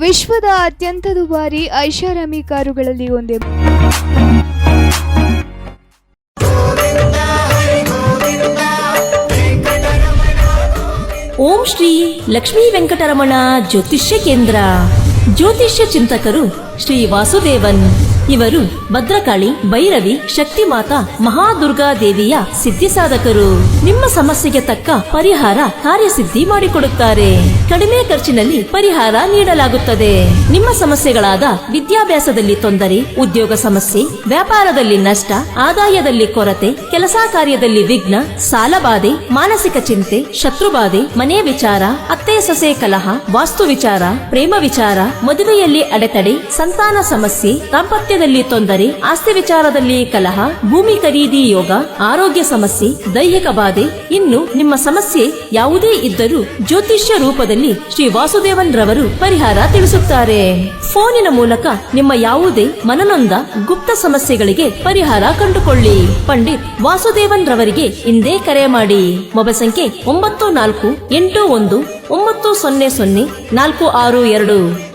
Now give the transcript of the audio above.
ವಿಶ್ವದ ಅತ್ಯಂತ ದುಬಾರಿ ಐಷಾರಾಮಿ ಕಾರುಗಳಲ್ಲಿ ಒಂದೇ. ಓಂ ಶ್ರೀ ಲಕ್ಷ್ಮೀ ವೆಂಕಟರಮಣ ಜ್ಯೋತಿಷ್ಯ ಕೇಂದ್ರ. ಜ್ಯೋತಿಷ್ಯ ಚಿಂತಕರು ಶ್ರೀ ವಾಸುದೇವನ್. ಇವರು ಭದ್ರಕಾಳಿ, ಭೈರವಿ ಶಕ್ತಿ ಮಾತಾ ಮಹಾದುರ್ಗಾ ದೇವಿಯ ಸಿದ್ಧಿ ಸಾಧಕರು. ನಿಮ್ಮ ಸಮಸ್ಯೆಗೆ ತಕ್ಕ ಪರಿಹಾರ ಕಾರ್ಯಸಿದ್ಧಿ ಮಾಡಿಕೊಡುತ್ತಾರೆ. ಕಡಿಮೆ ಖರ್ಚಿನಲ್ಲಿ ಪರಿಹಾರ ನೀಡಲಾಗುತ್ತದೆ. ನಿಮ್ಮ ಸಮಸ್ಯೆಗಳಾದ ವಿದ್ಯಾಭ್ಯಾಸದಲ್ಲಿ ತೊಂದರೆ, ಉದ್ಯೋಗ ಸಮಸ್ಯೆ, ವ್ಯಾಪಾರದಲ್ಲಿ ನಷ್ಟ, ಆದಾಯದಲ್ಲಿ ಕೊರತೆ, ಕೆಲಸ ಕಾರ್ಯದಲ್ಲಿ ವಿಘ್ನ ಸಾಲಬಾಧೆ ಮಾನಸಿಕ ಚಿಂತೆ ಶತ್ರುಬಾಧೆ ಮನೆ ವಿಚಾರ, ಅತ್ತೆ ಸೊಸೆ ಕಲಹ, ವಾಸ್ತು ವಿಚಾರ, ಪ್ರೇಮ ವಿಚಾರ, ಮದುವೆಯಲ್ಲಿ ಅಡೆತಡೆ, ಸಂತಾನ ಸಮಸ್ಯೆ, ದಾಂಪತ್ಯದಲ್ಲಿ ತೊಂದರೆ, ಆಸ್ತಿ ವಿಚಾರದಲ್ಲಿ ಕಲಹ, ಭೂಮಿ ಖರೀದಿ ಯೋಗ, ಆರೋಗ್ಯ ಸಮಸ್ಯೆ, ದೈಹಿಕ ಬಾಧೆ, ಇನ್ನು ನಿಮ್ಮ ಸಮಸ್ಯೆ ಯಾವುದೇ ಇದ್ದರೂ ಜ್ಯೋತಿಷ್ಯ ರೂಪದಲ್ಲಿ ಶ್ರೀ ವಾಸುದೇವನ್ ರವರು ಪರಿಹಾರ ತಿಳಿಸುತ್ತಾರೆ. ಫೋನಿನ ಮೂಲಕ ನಿಮ್ಮ ಯಾವುದೇ ಮನನೊಂದ ಗುಪ್ತ ಸಮಸ್ಯೆಗಳಿಗೆ ಪರಿಹಾರ ಕಂಡುಕೊಳ್ಳಿ. ಪಂಡಿತ್ ವಾಸುದೇವನ್ ರವರಿಗೆ ಇಂದೇ ಕರೆ ಮಾಡಿ. ಮೊಬೈಲ್ ಸಂಖ್ಯೆ ಒಂಬತ್ತು ನಾಲ್ಕು ಎಂಟು ಒಂದು ಒಂಬತ್ತು ಸೊನ್ನೆ ಸೊನ್ನೆ ನಾಲ್ಕು ಆರು ಎರಡು.